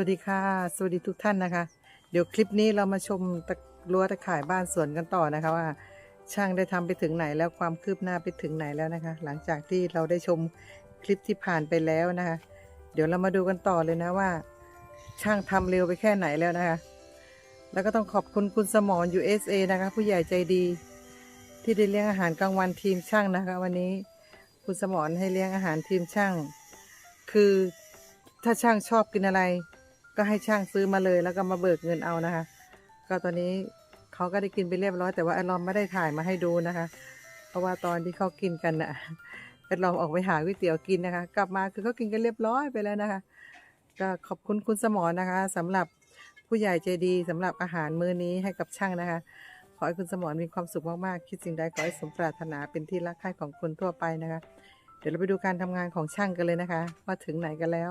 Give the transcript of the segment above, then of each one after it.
วัสดีค่ะ สวัสดีทุกท่านนะคะ เดี๋ยวคลิปนี้เรามาชมตะรั้วตะข่ายบ้านสวนกันต่อนะคะว่า ช่างได้ทำไปถึงไหนแล้วความคืบหน้าไปถึงไหนแล้วนะคะ หลังจากที่เราได้ชมคลิปที่ผ่านไปแล้วนะคะ เดี๋ยวเรามาดูกันต่อเลยนะว่า ช่างทำเร็วไปแค่ไหนแล้วนะคะ แล้วก็ต้องขอบคุณคุณสมร USA นะคะ ผู้ใหญ่ใจดี ที่ได้เลี้ยงอาหารกลางวันทีมช่างนะคะ วันนี้คุณสมรให้เลี้ยงอาหารทีมช่าง คือถ้าช่างชอบกินอะไร ก็ให้ช่างซื้อมาเลย แล้วก็มาเบิกเงินเอานะคะ ก็ตอนนี้เขาก็ได้กินไปเรียบร้อยแต่ว่าแอดลอมไม่ได้ถ่ายมาให้ดูนะคะ เพราะว่าตอนที่เขากินกันน่ะแอดลอมออกไปหาก๋วยเตี๋ยวกินนะคะ กลับมาคือเขากินกันเรียบร้อยไปแล้วนะคะ ก็ขอบคุณคุณสมรนะคะสำหรับผู้ใหญ่ใจดีสำหรับอาหารมื้อนี้ให้กับช่างนะคะ ขอให้คุณสมรมีความสุขมากๆ คิดสิ่งใดขอให้สมปรารถนาเป็นที่รักใคร่ของคนทั่วไปนะคะ เดี๋ยวเราไปดูการทำงานของช่างกันเลยนะคะ ว่าถึงไหนกันแล้ว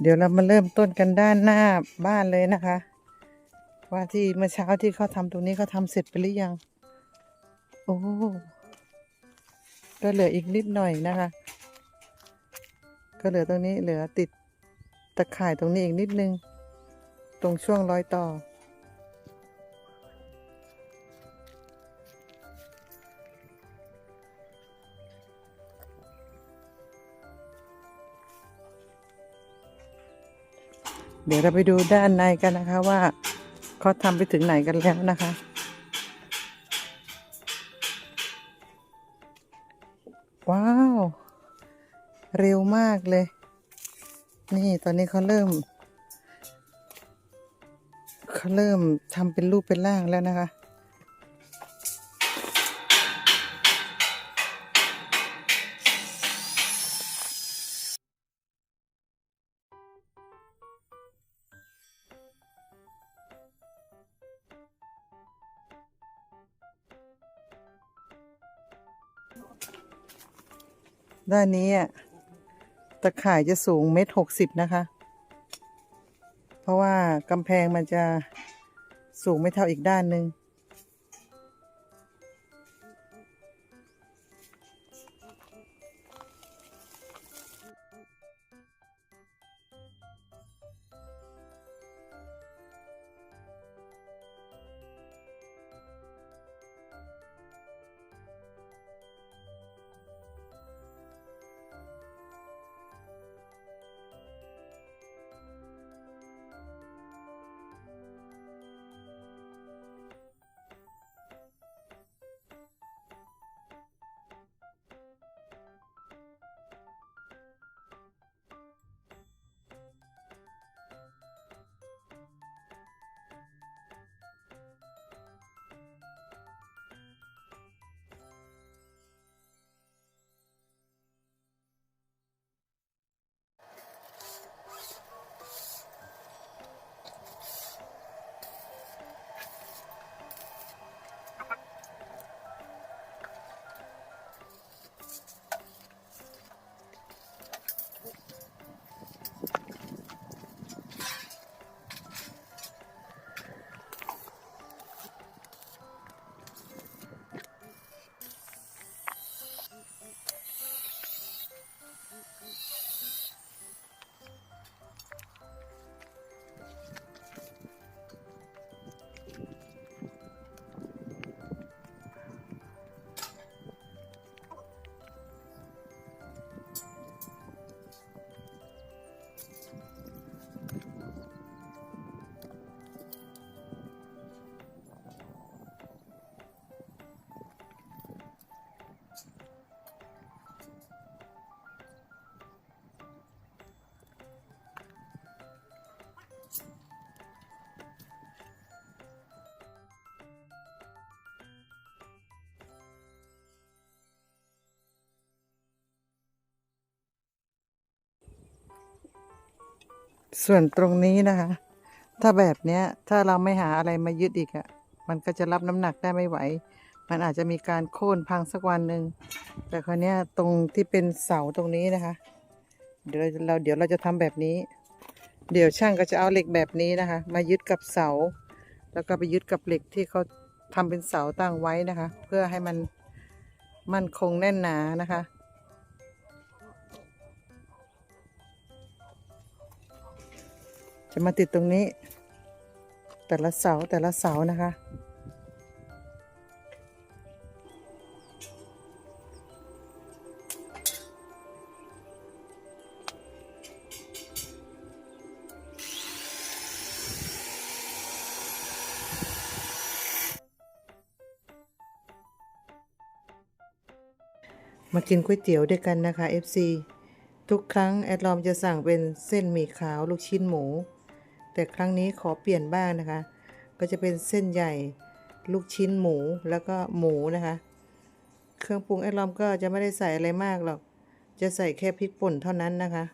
เดี๋ยวเรามาเริ่มต้นกันด้านหน้าบ้านเลยนะคะ ว่าที่เมื่อเช้าที่เขาทำตรงนี้เขาทำเสร็จไปหรือยัง โอ้ก็เหลืออีกนิดหน่อยนะคะ ก็เหลือตรงนี้เหลือติดตะข่ายตรงนี้อีกนิดนึง ตรงช่วงรอยต่อ เดี๋ยวเราไปดูด้านในกันนะคะว่าเขาทำไปถึงไหนกันแล้วนะคะ ว้าว เร็วมากเลย นี่ตอนนี้เขาเริ่มเขาเริ่มทำเป็นรูปเป็นร่างแล้วนะคะ ด้านนี้อะตะข่ายจะสูงเมตรหกสิบนะคะ เพราะว่ากำแพงมันจะสูงไม่เท่าอีกด้านหนึ่ง ส่วนตรงนี้นะคะ ถ้าแบบเนี้ย ถ้าเราไม่หาอะไรมายึดอีกอะ่ะ มันก็จะรับน้ำหนักได้ไม่ไหว มันอาจจะมีการโค่นพังสักวันหนึ่ง แต่คราวนี้ยตรงที่เป็นเสาตรงนี้นะคะ เดี๋ยวเราเดี๋ยวเราจะทำแบบนี้ เดี๋ยวช่างก็จะเอาเหล็กแบบนี้นะคะ มายึดกับเสา แล้วก็ไปยึดกับเหล็กที่เขาทำเป็นเสาตั้งไว้นะคะ เพื่อให้มันมั่นคงแน่นหนานะคะ จะมาติดตรงนี้ แต่ละเสาแต่ละเสานะคะ มากินก๋วยเตี๋ยวด้วยกันนะคะ FC ทุกครั้ง แอดลอมจะสั่งเป็นเส้นหมี่ขาวลูกชิ้นหมู แต่ครั้งนี้ขอเปลี่ยนบ้างนะคะ ก็จะเป็นเส้นใหญ่ลูกชิ้นหมูแล้วก็หมูนะคะ เครื่องปรุงแอดลอมก็จะไม่ได้ใส่อะไรมากหรอก จะใส่แค่พริกป่นเท่านั้นนะคะ